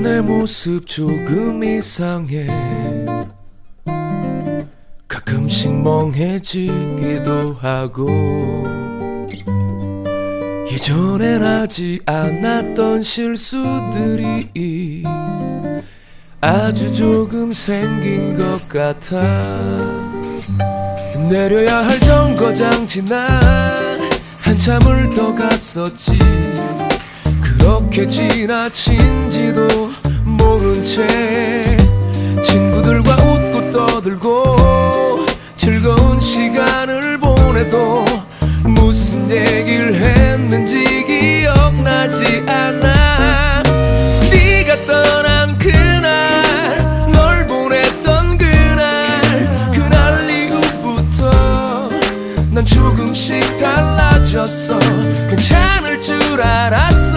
내 모습 조금 이상해. 가끔씩 멍해지기도 하고. 예전엔 하지 않았던 실수들이 아주 조금 생긴 것 같아. 내려야 할 정거장 지나 한참을 더 갔었지 그렇게 지나친지도 모른 채 친구들과 웃고 떠들고 즐거운 시간을 보내도 무슨 얘기를 했는지 기억나지 않아. 네가 떠난 그날 널 보냈던 그날 그날 이후부터 난 조금씩 달라졌어. 괜찮을 줄 알았어